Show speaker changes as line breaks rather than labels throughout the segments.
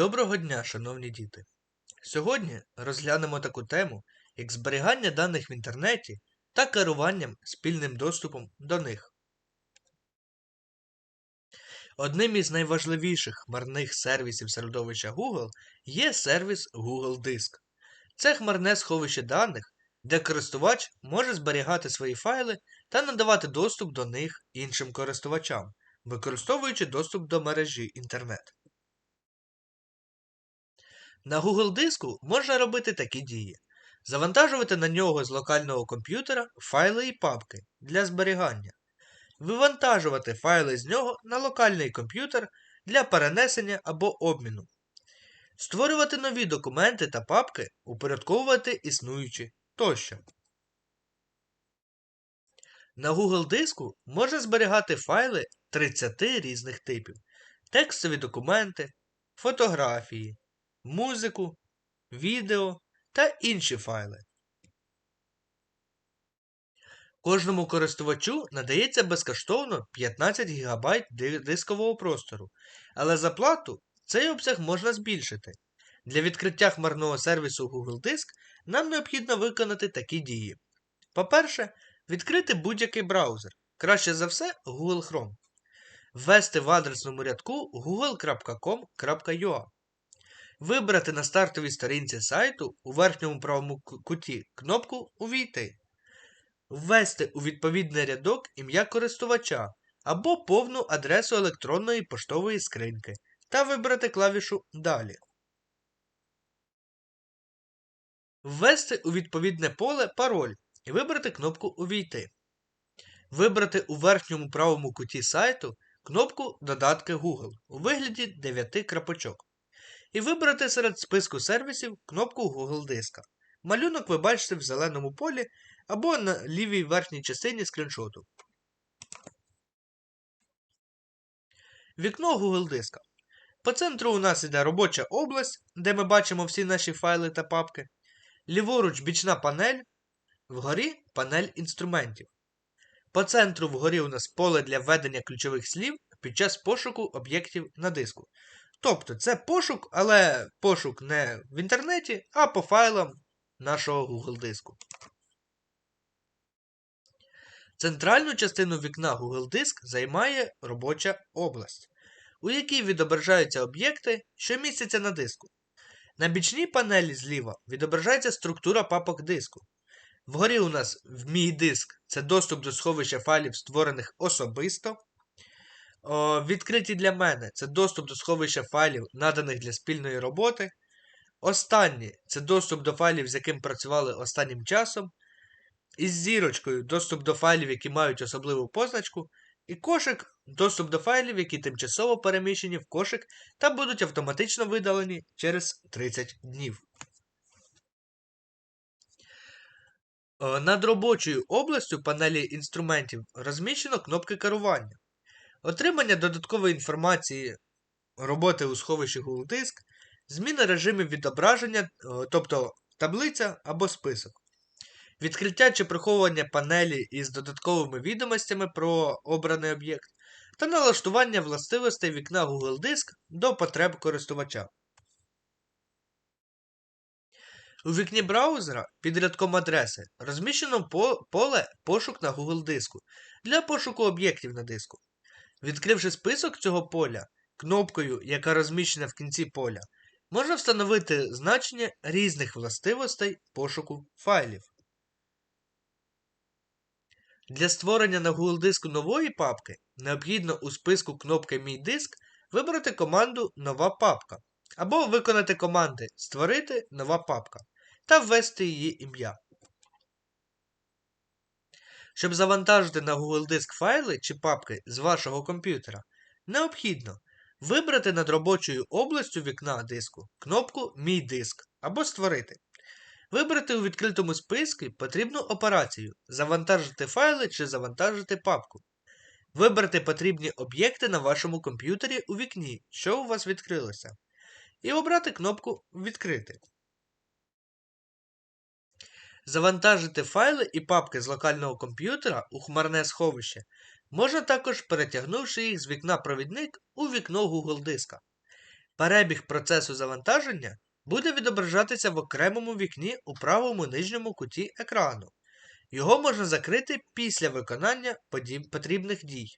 Доброго дня, шановні діти! Сьогодні розглянемо таку тему, як зберігання даних в інтернеті та керуванням спільним доступом до них. Одним із найважливіших хмарних сервісів середовища Google є сервіс Google Диск. Це хмарне сховище даних, де користувач може зберігати свої файли та надавати доступ до них іншим користувачам, використовуючи доступ до мережі інтернет. На Google диску можна робити такі дії: завантажувати на нього з локального комп'ютера файли і папки для зберігання, вивантажувати файли з нього на локальний комп'ютер для перенесення або обміну, створювати нові документи та папки, упорядковувати існуючі тощо. На Google диску можна зберігати файли 30 різних типів, текстові документи, фотографії музику, відео та інші файли. Кожному користувачу надається безкоштовно 15 ГБ дискового простору, але за плату цей обсяг можна збільшити. Для відкриття хмарного сервісу Google Диск нам необхідно виконати такі дії. По-перше, відкрити будь-який браузер, краще за все Google Chrome, ввести в адресному рядку google.com.ua Вибрати на стартовій сторінці сайту у верхньому правому куті кнопку Увійти, ввести у відповідний рядок ім'я користувача або повну адресу електронної поштової скриньки та вибрати клавішу Далі. Ввести у відповідне поле пароль і вибрати кнопку Увійти. Вибрати у верхньому правому куті сайту кнопку Додатки Google у вигляді 9 крапочок і вибрати серед списку сервісів кнопку Google диска. Малюнок ви бачите в зеленому полі або на лівій верхній частині скріншоту. Вікно Google диска. По центру у нас йде робоча область, де ми бачимо всі наші файли та папки. Ліворуч бічна панель, вгорі панель інструментів. По центру вгорі у нас поле для введення ключових слів під час пошуку об'єктів на диску. Тобто це пошук, але пошук не в інтернеті, а по файлам нашого Google диску. Центральну частину вікна Google Диск займає робоча область, у якій відображаються об'єкти, що містяться на диску. На бічній панелі зліва відображається структура папок диску. Вгорі у нас в мій диск це доступ до сховища файлів, створених особисто. Відкриті для мене це доступ до сховища файлів, наданих для спільної роботи. Останні це доступ до файлів, з яким працювали останнім часом. Із зірочкою доступ до файлів, які мають особливу позначку. І кошик доступ до файлів, які тимчасово переміщені в кошик та будуть автоматично видалені через 30 днів. Над робочою областю панелі інструментів розміщено кнопки керування. Отримання додаткової інформації роботи у сховищі Google Диск, зміна режимів відображення, тобто таблиця або список, відкриття чи приховування панелі із додатковими відомостями про обраний об'єкт та налаштування властивостей вікна Google Диск до потреб користувача. У вікні браузера під рядком адреси розміщено поле Пошук на Google диску для пошуку об'єктів на диску. Відкривши список цього поля кнопкою, яка розміщена в кінці поля, можна встановити значення різних властивостей пошуку файлів. Для створення на Google диску нової папки необхідно у списку кнопки Мій диск вибрати команду Нова папка або виконати команди Створити нова папка та ввести її ім'я. Щоб завантажити на Google Диск файли чи папки з вашого комп'ютера, необхідно вибрати над робочою областю вікна диску кнопку Мій диск або Створити. Вибрати у відкритому списку потрібну операцію Завантажити файли чи завантажити папку. Вибрати потрібні об'єкти на вашому комп'ютері у вікні, що у вас відкрилося. І обрати кнопку Відкрити. Завантажити файли і папки з локального комп'ютера у хмарне сховище можна також перетягнувши їх з вікна провідник у вікно Google диска. Перебіг процесу завантаження буде відображатися в окремому вікні у правому нижньому куті екрану. Його можна закрити після виконання потрібних дій.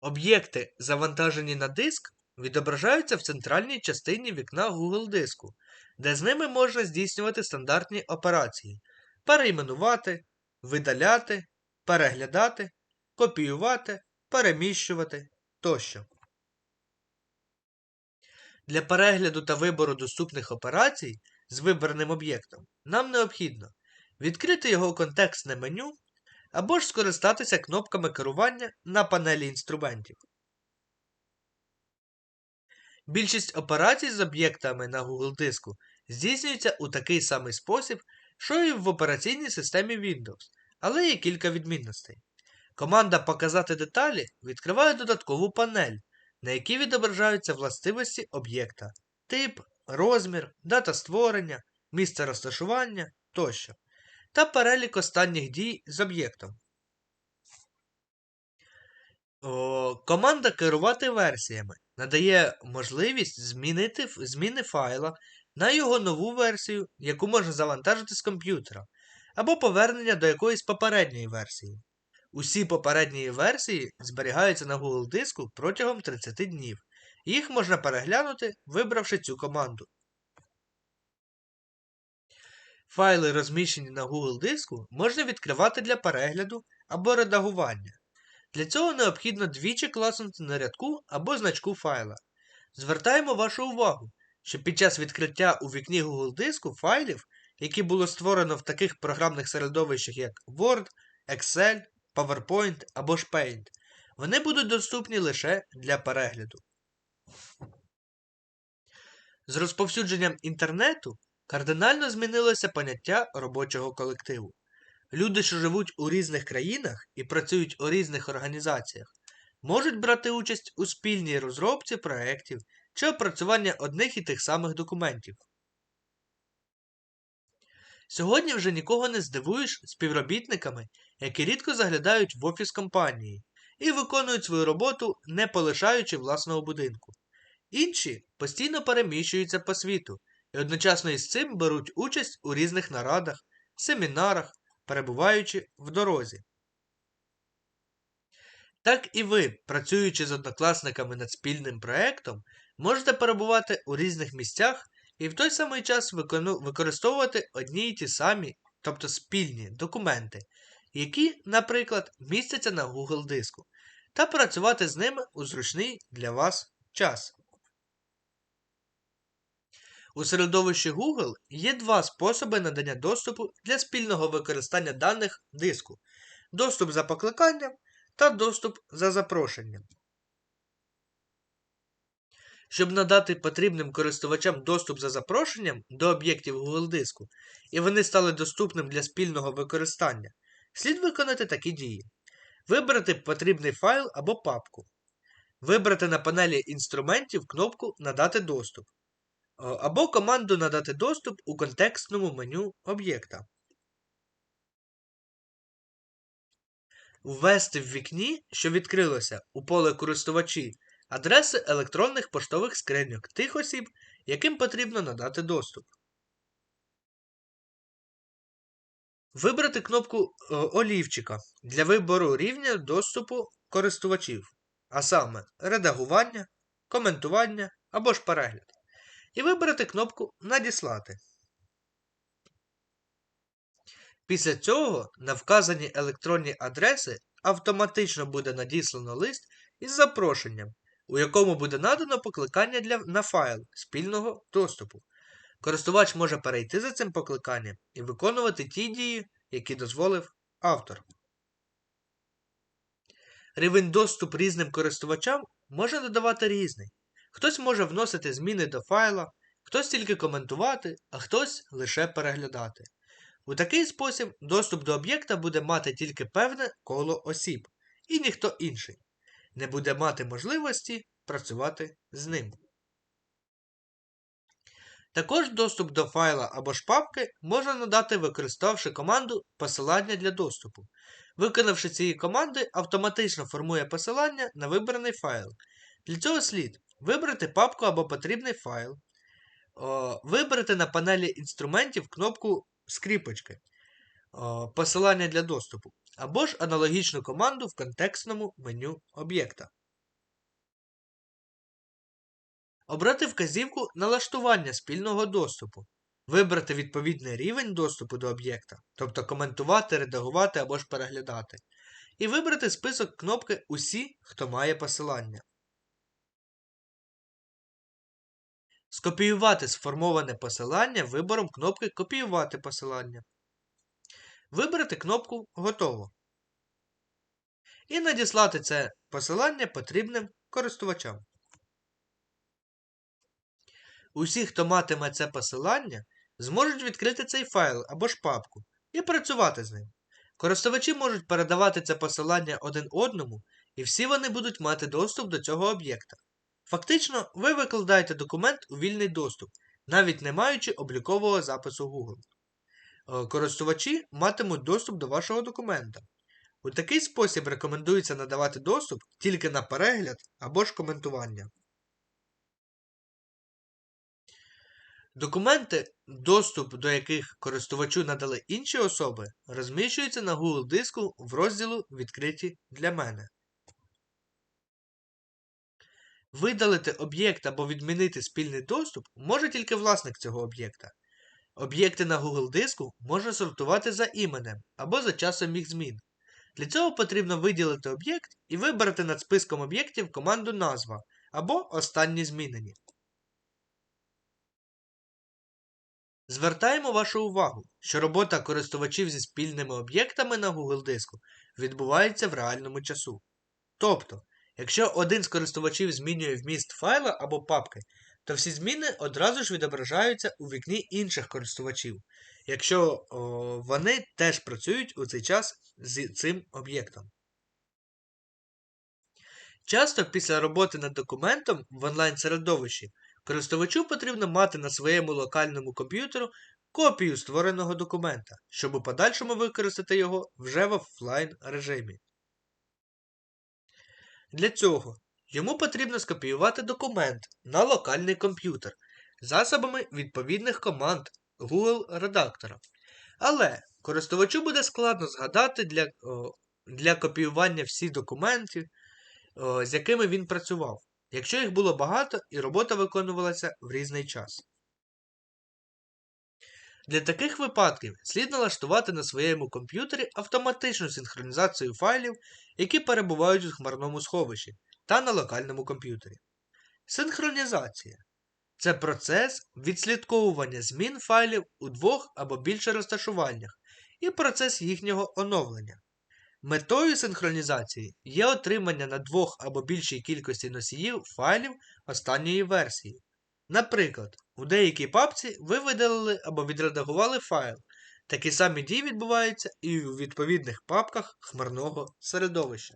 Об'єкти, завантажені на диск, відображаються в центральній частині вікна Google диску, де з ними можна здійснювати стандартні операції перейменувати, видаляти, переглядати, копіювати, переміщувати тощо. Для перегляду та вибору доступних операцій з вибраним об'єктом нам необхідно відкрити його контекстне меню або ж скористатися кнопками керування на панелі інструментів. Більшість операцій з об'єктами на Google диску здійснюється у такий самий спосіб, що і в операційній системі Windows, але є кілька відмінностей. Команда Показати деталі відкриває додаткову панель, на якій відображаються властивості об'єкта, тип, розмір, дата створення, місце розташування тощо, та перелік останніх дій з об'єктом. Команда керувати версіями надає можливість змінити зміни файла на його нову версію, яку можна завантажити з комп'ютера, або повернення до якоїсь попередньої версії. Усі попередні версії зберігаються на Google диску протягом 30 днів. Їх можна переглянути, вибравши цю команду. Файли, розміщені на Google диску, можна відкривати для перегляду або редагування. Для цього необхідно двічі класнути на рядку або значку файла. Звертаємо вашу увагу, що під час відкриття у вікні Google диску файлів, які було створено в таких програмних середовищах, як Word, Excel, PowerPoint або ж Paint, вони будуть доступні лише для перегляду. З розповсюдженням інтернету кардинально змінилося поняття робочого колективу. Люди, що живуть у різних країнах і працюють у різних організаціях, можуть брати участь у спільній розробці проєктів чи опрацювання одних і тих самих документів. Сьогодні вже нікого не здивуєш співробітниками, які рідко заглядають в офіс компанії і виконують свою роботу, не полишаючи власного будинку. Інші постійно переміщуються по світу і одночасно із цим беруть участь у різних нарадах, семінарах, перебуваючи в дорозі. Так і ви, працюючи з однокласниками над спільним проєктом, можете перебувати у різних місцях і в той самий час використовувати одні й ті самі, тобто спільні документи, які, наприклад, містяться на Google диску, та працювати з ними у зручний для вас час. У середовищі Google є два способи надання доступу для спільного використання даних диску: доступ за покликанням та доступ за запрошенням. Щоб надати потрібним користувачам доступ за запрошенням до об'єктів Google диску, і вони стали доступним для спільного використання, слід виконати такі дії: вибрати потрібний файл або папку, вибрати на панелі інструментів кнопку Надати доступ, або команду Надати доступ у контекстному меню об'єкта. Ввести в вікні, що відкрилося у поле користувачі, адреси електронних поштових скриньок тих осіб, яким потрібно надати доступ. Вибрати кнопку е, олівчика для вибору рівня доступу користувачів, а саме редагування, коментування або ж перегляд. І вибрати кнопку Надіслати. Після цього на вказані електронні адреси автоматично буде надіслано лист із запрошенням, у якому буде надано покликання для, на файл спільного доступу. Користувач може перейти за цим покликанням і виконувати ті дії, які дозволив автор. Рівень доступу різним користувачам може додавати різний. Хтось може вносити зміни до файла, хтось тільки коментувати, а хтось лише переглядати. У такий спосіб доступ до об'єкта буде мати тільки певне коло осіб, і ніхто інший не буде мати можливості працювати з ним. Також доступ до файла або ж папки можна надати, використавши команду посилання для доступу. Виконавши цієї команди, автоматично формує посилання на вибраний файл. Для цього слід вибрати папку або потрібний файл, вибрати на панелі інструментів кнопку скріпочки, посилання для доступу, або ж аналогічну команду в контекстному меню об'єкта. Обрати вказівку налаштування спільного доступу, вибрати відповідний рівень доступу до об'єкта, тобто коментувати, редагувати або ж переглядати, і вибрати список кнопки Усі, хто має посилання. Скопіювати сформоване посилання вибором кнопки Копіювати посилання. Вибрати кнопку Готово. І надіслати це посилання потрібним користувачам. Усі, хто матиме це посилання, зможуть відкрити цей файл або ж папку і працювати з ним. Користувачі можуть передавати це посилання один одному, і всі вони будуть мати доступ до цього об'єкта. Фактично, ви викладаєте документ у вільний доступ, навіть не маючи облікового запису Google. Е, користувачі матимуть доступ до вашого документа. У такий спосіб рекомендується надавати доступ тільки на перегляд або ж коментування. Документи, доступ до яких користувачу надали інші особи, розміщуються на Google диску в розділу Відкриті для мене. Видалити об'єкт або відмінити спільний доступ може тільки власник цього об'єкта. Об'єкти на Google диску можна сортувати за іменем або за часом їх змін. Для цього потрібно виділити об'єкт і вибрати над списком об'єктів команду назва або останні змінені. Звертаємо вашу увагу, що робота користувачів зі спільними об'єктами на Google диску відбувається в реальному часу. Тобто, якщо один з користувачів змінює вміст файла або папки, то всі зміни одразу ж відображаються у вікні інших користувачів, якщо о, вони теж працюють у цей час з цим об'єктом. Часто після роботи над документом в онлайн-середовищі Користувачу потрібно мати на своєму локальному комп'ютеру копію створеного документа, щоб у подальшому використати його вже в офлайн режимі. Для цього йому потрібно скопіювати документ на локальний комп'ютер засобами відповідних команд Google редактора. Але користувачу буде складно згадати для для копіювання всіх документів, з якими він працював якщо їх було багато і робота виконувалася в різний час. Для таких випадків слід налаштувати на своєму комп'ютері автоматичну синхронізацію файлів, які перебувають у хмарному сховищі, та на локальному комп'ютері. Синхронізація це процес відслідковування змін файлів у двох або більше розташуваннях і процес їхнього оновлення. Метою синхронізації є отримання на двох або більшій кількості носіїв файлів останньої версії. Наприклад, у деякій папці ви видалили або відредагували файл. Такі самі дії відбуваються і у відповідних папках хмарного середовища.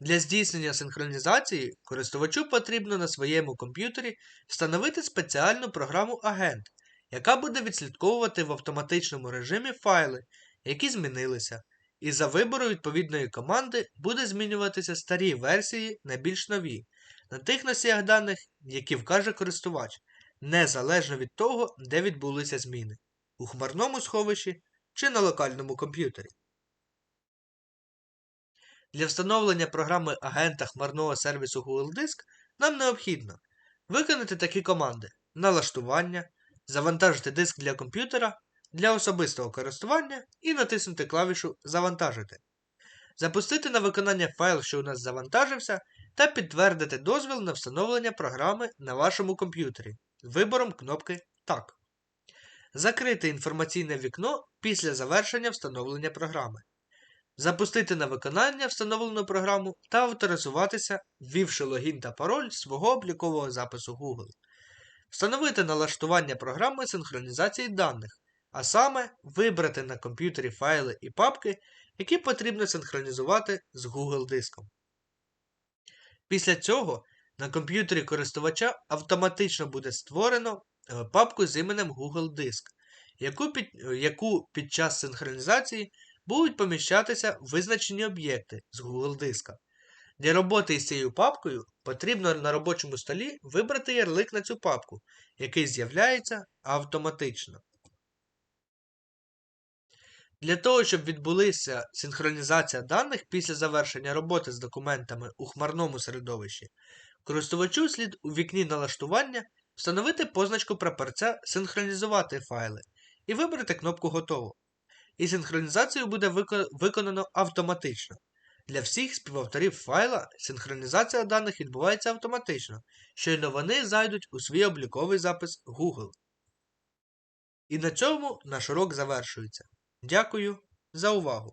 Для здійснення синхронізації користувачу потрібно на своєму комп'ютері встановити спеціальну програму Агент, яка буде відслідковувати в автоматичному режимі файли, які змінилися, і за вибору відповідної команди буде змінюватися старі версії на більш нові, на тих носіях даних, які вкаже користувач, незалежно від того, де відбулися зміни у хмарному сховищі чи на локальному комп'ютері. Для встановлення програми агента хмарного сервісу Google Disk нам необхідно виконати такі команди: налаштування, завантажити диск для комп'ютера для особистого користування і натиснути клавішу Завантажити. Запустити на виконання файл, що у нас завантажився, та підтвердити дозвіл на встановлення програми на вашому комп'ютері вибором кнопки Так. Закрити інформаційне вікно після завершення встановлення програми. Запустити на виконання встановлену програму та авторизуватися, ввівши логін та пароль свого облікового запису Google. Встановити налаштування програми синхронізації даних, а саме вибрати на комп'ютері файли і папки, які потрібно синхронізувати з Google диском. Після цього на комп'ютері користувача автоматично буде створено е, папку з іменем Google Диск, яку під, яку під час синхронізації будуть поміщатися визначені об'єкти з Google диска. Для роботи із цією папкою потрібно на робочому столі вибрати ярлик на цю папку, який з'являється автоматично. Для того, щоб відбулася синхронізація даних після завершення роботи з документами у хмарному середовищі, користувачу слід у вікні налаштування встановити позначку прапорця Синхронізувати файли і вибрати кнопку Готово. І синхронізацію буде виконано автоматично. Для всіх співавторів файла синхронізація даних відбувається автоматично, щойно вони зайдуть у свій обліковий запис Google. І на цьому наш урок завершується. Дякую за увагу!